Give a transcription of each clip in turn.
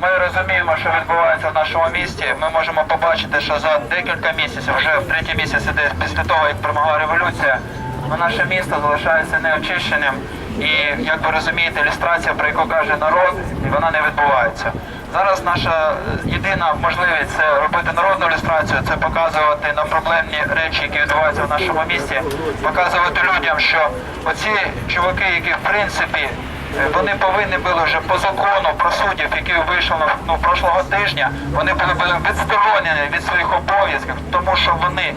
ми розуміємо, що відбувається в нашому місті. Ми можемо побачити, що за декілька місяців, вже в третій місяць іде після того, як перемогла революція, ну, наше місто залишається неочищеним. І як ви розумієте, ілюстрація, про яку каже народ, вона не відбувається. Зараз наша єдина можливість це робити народну ілюстрацію, це показувати на проблемні речі, які відбуваються в нашому місті, показувати людям, що оці чуваки, які в принципі Вони повинні були вже по закону про суддів, який вийшов ну, прошлого тижня, вони були, були відсторонені від своїх обов'язків, тому що вони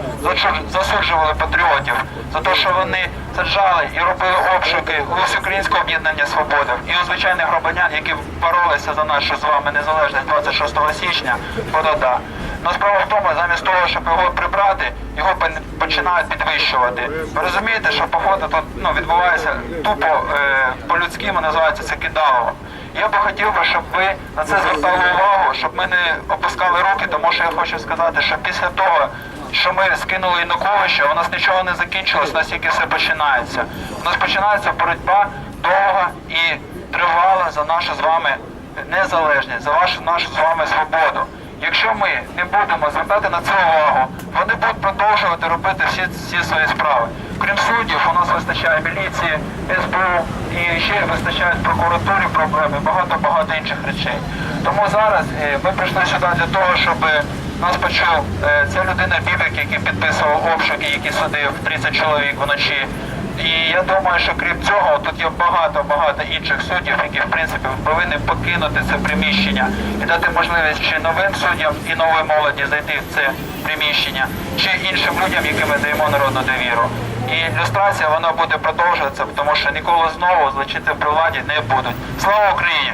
засуджували патріотів за те, що вони саджали і робили обшуки у Всеукраїнського об'єднання Свобода і у звичайних громадян, які боролися за нашу з вами незалежність 26 січня, подода. Но справа в тому, замість того, щоб його прибрати, його починають підвищувати. Ви розумієте, що походу тут ну, відбувається тупо е, по-людськи називається це кидалово. Я би хотів би, щоб ви на це звертали увагу, щоб ми не опускали руки, тому що я хочу сказати, що після того, що ми скинули Януковича, у нас нічого не закінчилось, у нас тільки все починається. У нас починається боротьба довга і тривала за нашу з вами незалежність, за вашу нашу з вами свободу. Якщо ми не будемо звертати на це увагу, вони будуть продовжувати робити всі, всі свої справи. Крім суддів, у нас вистачає міліції, СБУ і ще вистачає прокуратурі проблеми, багато-багато інших речей. Тому зараз е, ми прийшли сюди для того, щоб нас почув е, ця людина Бібик, який підписував обшуки, який судив 30 чоловік вночі. І я думаю, що крім цього, тут є багато-багато інших суддів, які в принципі повинні покинути це приміщення і дати можливість чи новим суддям і новій молоді зайти в це приміщення, чи іншим людям, яким ми даємо народну довіру. І люстрація вона буде продовжуватися, тому що ніколи знову злочинці при владі не будуть. Слава Україні!